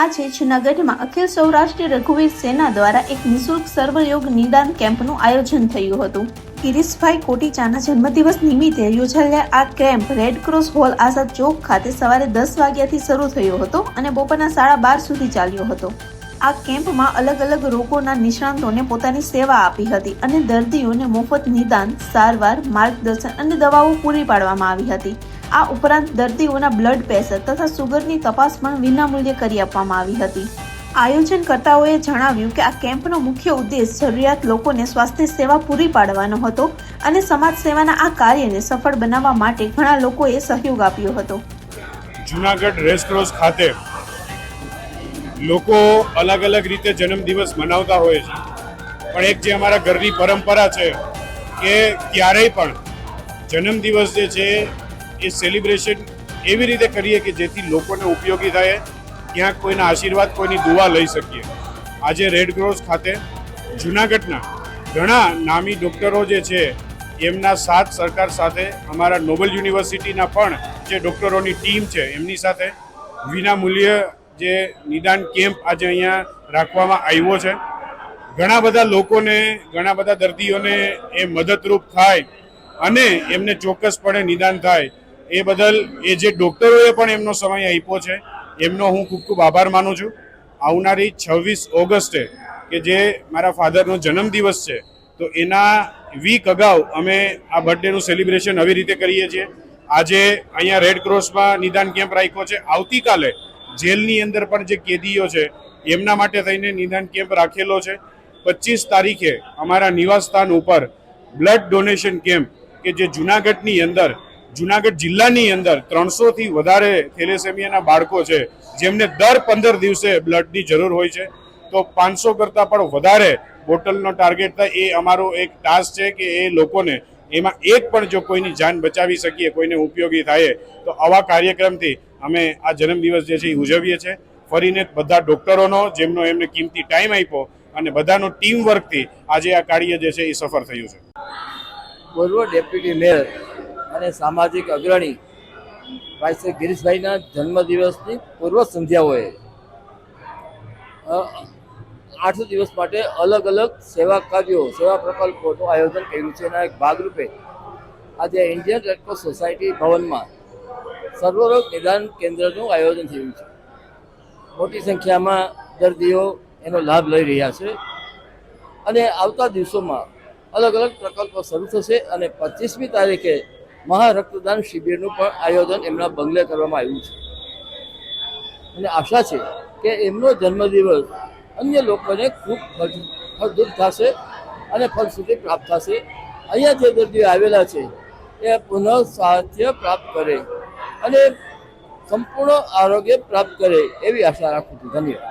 આજે જૂનાગઢમાં અખિલ સૌરાષ્ટ્રીય રઘુવીર સેના દ્વારા એક નિઃશુલ્ક સર્વયોગ નિદાન કેમ્પનું આયોજન થયું હતું. ગિરીશભાઈ કોટીચાના જન્મદિવસ નિમિત્તે યોજાયેલા આ camp red cross hall Azad Chowk ખાતે સવારે દસ વાગ્યાથી શરૂ થયો હતો અને બપોરના સાડા બાર સુધી ચાલ્યો હતો. આ કેમ્પમાં અલગ અલગ રોગોના નિષ્ણાંતોને પોતાની સેવા આપી હતી અને દર્દીઓને મફત નિદાન, સારવાર, માર્ગદર્શન અને દવાઓ પૂરી પાડવામાં આવી હતી. આ ઉપરાંત દર્દીઓના બ્લડ પ્રેશર તથા સુગરની તપાસ પણ વિનામૂલ્યે કરી આપવામાં આવી હતી. આયોજનકર્તાઓએ જણાવ્યું કે આ કેમ્પનો મુખ્ય ઉદ્દેશ જરૂરિયાત લોકોને સ્વાસ્થ્ય સેવા પૂરી પાડવાનો હતો અને સમાજ સેવાના આ કાર્યને સફળ બનાવવા માટે ઘણા લોકોએ સહયોગ આપ્યો હતો. જુનાગઢ રેસક્રોસ ખાતે લોકો અલગ અલગ રીતે જન્મદિવસ મનાવતા હોય છે. પણ એક જે અમારા ઘરની પરંપરા છે કે ક્યારેય પણ જન્મદિવસ જે છે એ સેલિબ્રેશન એવી રીતે કરીએ કે જેથી લોકોને ઉપયોગી થાય, ક્યાંક કોઈના આશીર્વાદ, કોઈની દુઆ લઈ શકીએ. આજે રેડ ક્રોસ ખાતે જૂનાગઢના ઘણા નામી ડૉક્ટરો જે છે, એમના સાથ સરકાર સાથે, અમારા નોબેલ યુનિવર્સિટીના પણ જે ડૉક્ટરોની ટીમ છે, એમની સાથે વિના મૂલ્ય જે નિદાન કેમ્પ આજે અહીંયા રાખવામાં આવ્યો છે. ઘણા બધા લોકોને, ઘણા બધા દર્દીઓને એ મદદરૂપ થાય અને એમને ચોક્કસપણે નિદાન થાય. એ બદલ એ જે ડૉક્ટરોએ પણ એમનો સમય આપ્યો છે, એમનો હું ખૂબ ખૂબ આભાર માનું છું. આવનારી છવ્વીસ ઓગસ્ટે કે જે મારા ફાધરનો જન્મદિવસ છે, તો એના વીક અગાઉ અમે આ બર્થડેનું સેલિબ્રેશન આવી રીતે કરીએ છીએ. આજે અહીંયા રેડ ક્રોસમાં નિદાન કેમ્પ રાખ્યો છે. આવતીકાલે જેલની અંદર પણ જે કેદીઓ છે, એમના માટે થઈને નિદાન કેમ્પ રાખેલો છે. પચીસ તારીખે અમારા નિવાસ સ્થાન ઉપર બ્લડ ડોનેશન કેમ્પ કે જે જુનાગઢની અંદર જુનાગઢ જિલ્લાની અંદર ત્રણસોથી વધારે થેલેસેમિયાના બાળકો છે, જેમને દર પંદર દિવસે બ્લડની જરૂર હોય છે. તો પાંચસો કરતાં પણ વધારે બોટલનો ટાર્ગેટ થાય, એ અમારો એક ટાસ્ક છે કે એ લોકોને એમાં એક પણ જો કોઈની જાન બચાવી શકીએ, કોઈને ઉપયોગી થાય તો આવા કાર્યક્રમથી અમે આ જન્મદિવસ જે છે એ ઉજવીએ છીએ. ફરીને બધા ડૉક્ટરોનો, જેમનો એમને કિંમતી ટાઈમ આપ્યો, અને બધાનો ટીમ વર્કથી આજે આ કાર્ય જે છે એ સફળ થયું છે. બોલવો ડેપ્યુટી મેયર અને સામાજિક અગ્રણી ભાઈ શ્રી ગિરીશભાઈના જન્મદિવસની પૂર્વ સંધ્યાઓએ અ, આઠ દિવસ માટે અલગ અલગ સેવા કાર્યો સેવા પ્રકલ્પોનું આયોજન કર્યું છે. એના એક ભાગરૂપે આજે ઇન્ડિયન રેડક્રોસ સોસાયટી ભવનમાં સર્વરોગ નિદાન કેન્દ્રનું આયોજન થયું છે. મોટી સંખ્યામાં દર્દીઓ એનો લાભ લઈ રહ્યા છે અને આવતા દિવસોમાં અલગ અલગ પ્રકલ્પો શરૂ થશે અને પચીસમી તારીખે મહા રક્તદાન શિબિરનું પણ આયોજન એમના બંગલે કરવામાં આવ્યું છે. અને આશા છે કે એમનો જન્મદિવસ અન્ય લોકોને ખૂબ ફળ- ફળદ્રુપ થશે અને ફળશ્રુતિ પ્રાપ્ત થશે. અહીંયા જે દર્દીઓ આવેલા છે, એ પુનઃ સ્વાસ્થ્ય પ્રાપ્ત કરે અને સંપૂર્ણ આરોગ્ય પ્રાપ્ત કરે એવી આશા રાખું છું. ધન્યવાદ.